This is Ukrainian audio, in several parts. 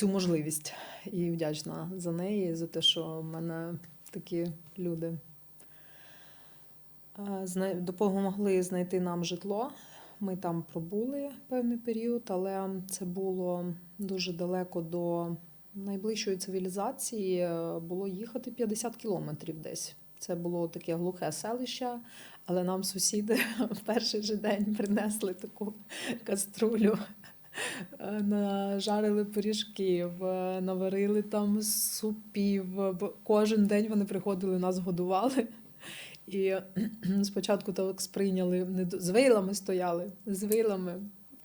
цю можливість і вдячна за неї, за те, що в мене такі люди е, допомогли знайти нам житло. Ми там пробули певний період, але це було дуже далеко до найближчої цивілізації. Е, Було їхати 50 кілометрів десь. Це було таке глухе селище, але нам сусіди в перший же день принесли таку каструлю. Нажарили пиріжків, наварили там супів. Кожен день вони приходили, нас годували. І спочатку так сприйняли не з вейлами стояли, з вейлами,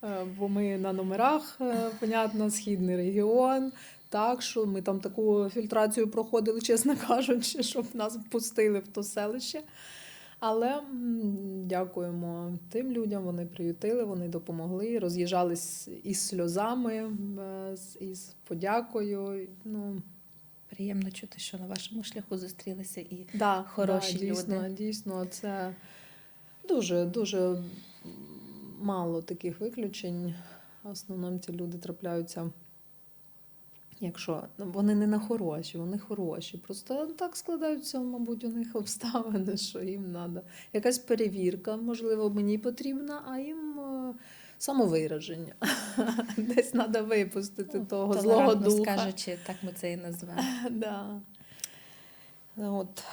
е, бо ми на номерах, е, понятно, східний регіон. Так, що ми там таку фільтрацію проходили, чесно кажучи, щоб нас впустили в то селище. Але дякуємо тим людям, вони приютили, вони допомогли, роз'їжджались із сльозами, із подякою. Ну, Приємно чути, що на вашому шляху зустрілися і да, Хороші да, дійсно, люди. дійсно, це дуже, дуже мало таких виключень. В основному ці люди трапляються. Якщо ну, вони не на хороші, вони хороші. Просто так складаються, мабуть, у них обставини, що їм треба. Якась перевірка, можливо, мені потрібна, а їм е, самовираження. Десь треба випустити того злого духа. скажучи, так ми це і назвемо. Да. От.